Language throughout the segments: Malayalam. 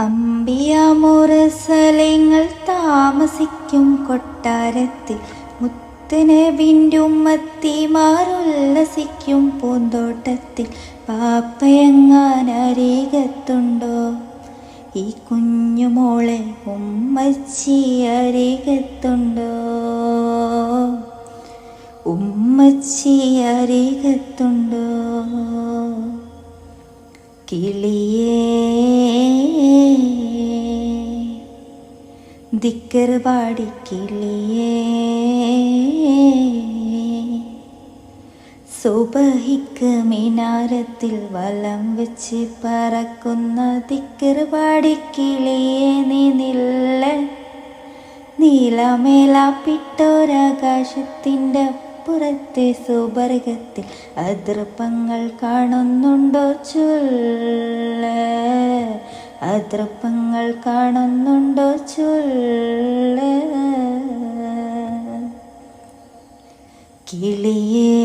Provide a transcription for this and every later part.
അമ്പിയാമുറസലങ്ങൾ താമസിക്കും കൊട്ടാരത്തിൽ. മുത്തനബിന്റുമ്മത്തിമാരുല്ലസിക്കും പൂന്തോട്ടത്തിൽ. പാപ്പയങ്ങാനരികത്തുണ്ടോ? ഈ കുഞ്ഞുമോളെ ഉമ്മച്ചി അരികത്തുണ്ടോ? ഉമ്മച്ചി അരികത്തുണ്ടോ? കിളിയേ ദിക്കർ പാടിക്കിളിയേ സുബഹിക്ക് മിനാരത്തിൽ വലം വെച്ച് പറക്കുന്ന ദിക്കർ പാടിക്കിളിയേ നീ നില്ല. നീലമേലാപ്പിട്ടോരാകാശത്തിന്റെ പുറത്തെ സുബർഗത്തിൽ അതൃപ്പങ്ങൾ കാണുന്നുണ്ടോ ചൊല്ല. അതൃപ്പങ്ങൾ കാണുന്നുണ്ടോ ചൊല്ല? കിളിയേ.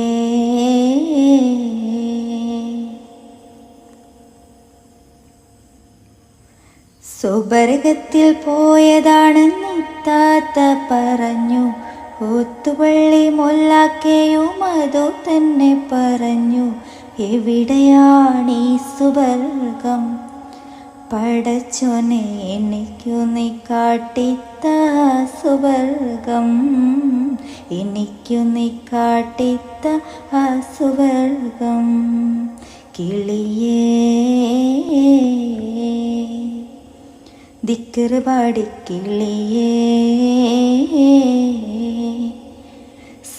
സുബർഗത്തിൽ പോയതാണെന്ന് താത്ത പറഞ്ഞു. കൂത്തുപള്ളി മുല്ലാക്കയും അതു തന്നെ പറഞ്ഞു. എവിടെയാണ് കാട്ടിത്ത സുവർഗം എനിക്കു നീ കാട്ടിത്ത അസുവർഗം സുവർഗം കിളിയേ പാടി കിളിയേ.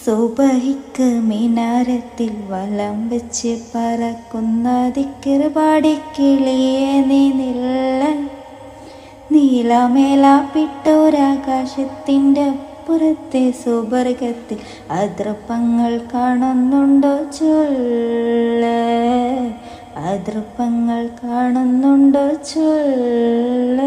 സുബഹിക്ക് മിനാരത്തിൽ വലം വെച്ച് പറക്കുന്ന ദിക്കറ് പാടി കിളിയേ നീ നില്ല. നീലമേലാപ്പിട്ടോരാകാശത്തിന്റെ അപ്പുറത്തെ സുവർഗത്തിൽ അതൃപ്പങ്ങൾ കാണുന്നുണ്ടോ ചൊല്ല? അതൃപ്പങ്ങൾ കാണുന്നുണ്ടോ ചൊല്ല?